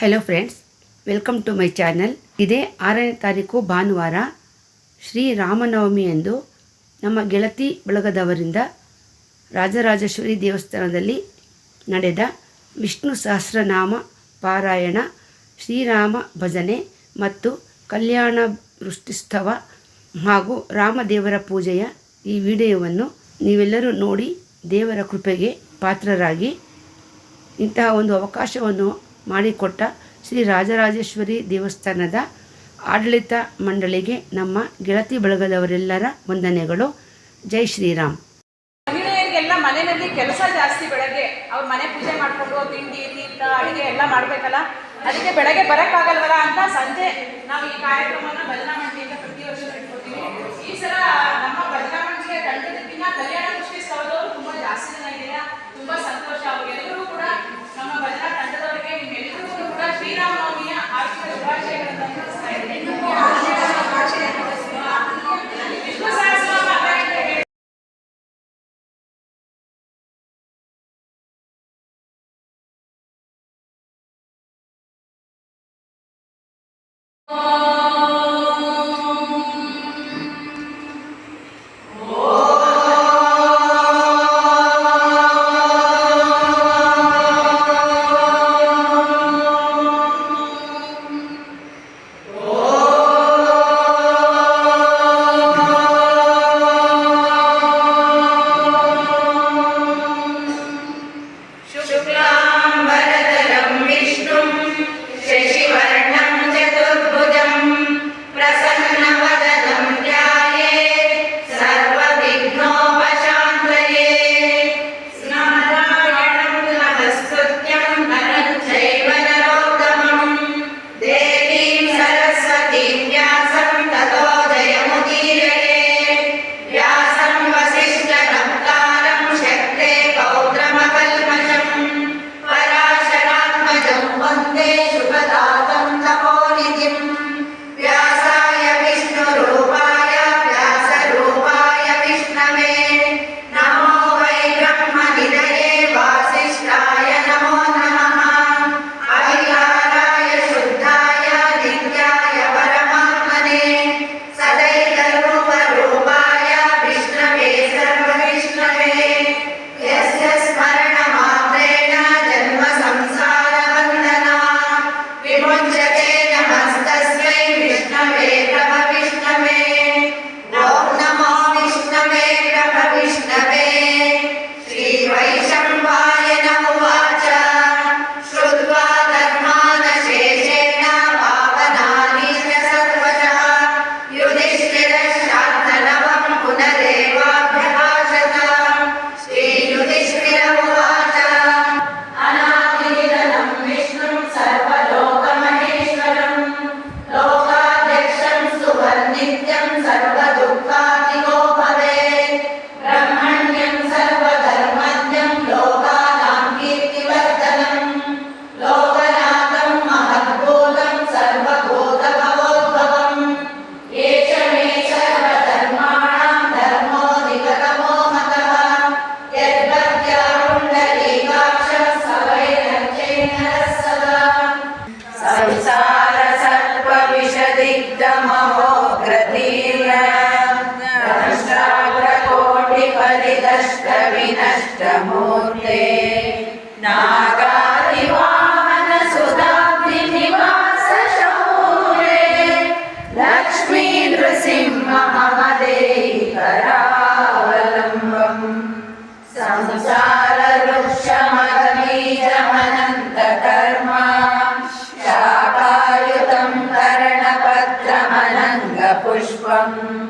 Hello friends welcome to my channel ಇದೇ ಆರನೇ ತಾರೀಕು ಭಾನುವಾರ ಶ್ರೀ ರಾಮನವಮಿ ಎಂದು ನಮ್ಮ ಗೆಳತಿ ಬಳಗದವರಿಂದ ರಾಜರಾಜೇಶ್ವರಿ ದೇವಸ್ಥಾನದಲ್ಲಿ ನಡೆದ ವಿಷ್ಣು ಸಹಸ್ರನಾಮ ಪಾರಾಯಣ, ಶ್ರೀರಾಮ ಭಜನೆ ಮತ್ತು ಕಲ್ಯಾಣ ವೃಷ್ಟಿಸ್ತವ ಹಾಗೂ ರಾಮದೇವರ ಪೂಜೆಯ ಈ ವಿಡಿಯೋವನ್ನು ನೀವೆಲ್ಲರೂ ನೋಡಿ ದೇವರ ಕೃಪೆಗೆ ಪಾತ್ರರಾಗಿ ಇಂತಹ ಒಂದು ಅವಕಾಶವನ್ನು ಮಾಡಿಕೊಟ್ಟ ಶ್ರೀ ರಾಜರಾಜೇಶ್ವರಿ ದೇವಸ್ಥಾನದ ಆಡಳಿತ ಮಂಡಳಿಗೆ ನಮ್ಮ ಗೆಳತಿ ಬಳಗದವರೆಲ್ಲರ ವಂದನೆಗಳು. ಜೈ ಶ್ರೀರಾಮ್. ಮಹಿಳೆಯರಿಗೆಲ್ಲ ಮನೆಯಲ್ಲಿ ಕೆಲಸ ಜಾಸ್ತಿ ಬೆಳಗ್ಗೆ. ಅವ್ರ ಮನೆ ಪೂಜೆ ಮಾಡಿಕೊಂಡು ತಿಂಡಿ ತೀರ್ಥ ಅಡಿಗೆ ಎಲ್ಲ ಮಾಡಬೇಕಲ್ಲ? ಅದಕ್ಕೆ ಬೆಳಗ್ಗೆ ಬರೋಕ್ಕಾಗಲ್ವಲ್ಲ ಅಂತ ಸಂಜೆ ನಾವು ಈ ಕಾರ್ಯಕ್ರಮವನ್ನು ಭಜನಾ ಮಂಡಳಿಯಿಂದ ಪ್ರತಿ ವರ್ಷ ಇಟ್ಕೊತೀವಿ ಈ ಸಲ ನಮ್ಮ ಭಜನಾ ಮಂಡಳಿಗೆ ತಂಡದಕ್ಕಿಂತ ಕಲ್ಯಾಣ ಕೃಷಿ ಸ್ಥಳದವರು ತುಂಬಾ ಜಾಸ್ತಿ ಜನ ಇದೆಯಾ ತುಂಬಾ ಸಂತೋಷ ಅವ್ರಿಗೆಲ್ಲರೂ ಶ್ರೀರಾಮನವಮಿಯ ಆರ್ಥಿಕ ಶುಭಾಶಯಗಳನ್ನು ತಿಳಿಸ್ತಾ ಇದ್ದೀನಿ ವಿಷ್ಣು ष्टाप्रकोटिफलिनष्टिनिवासशौर्ये लक्ष्मीनृसिंहामदे करावलम्बम् संसार Thank you.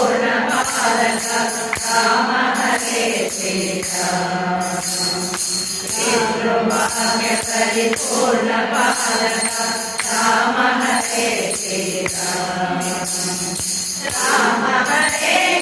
पूर्णपालक Ram Hare Sita Ram Hare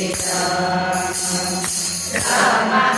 Sita Rama.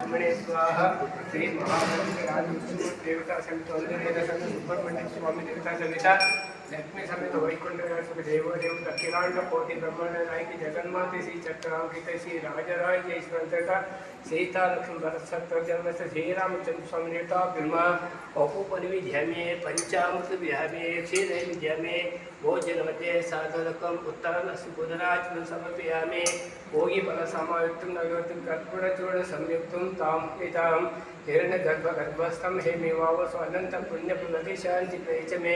ब्रह्मणे स्वाहा श्री महागणपति देवता समेत वंदनीय जगमे समेत वैकुंठराय सुखदेव देव अखिलांड की जगन्माते श्री चक्रांकित श्री राजराय जय स्वतंत्रता सीता लक्ष्मी भरत सत्तर से श्री रामचंद्र समृता भोगी फल समायुक्त नगवत संयुक्त हिरण्य गर्भ गर्भस्थम हे हिरण्यगर्भगर्भस्थं हेमिवावस अनन्तपुण्यपुलके शान्तिप्रे च मे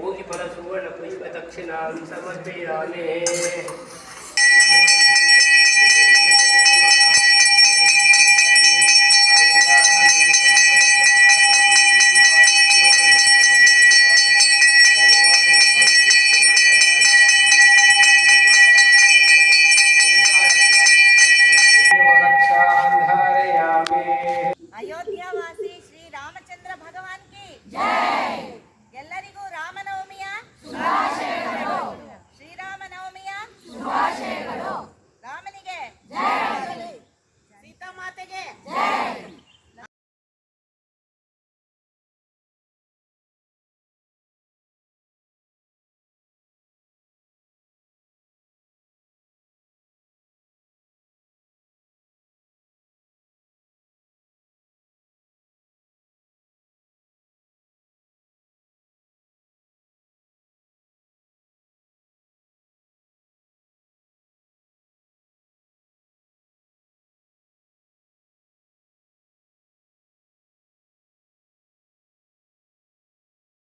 ओगिफलसुवर्णपुष्पदक्षिणां समर्पयामे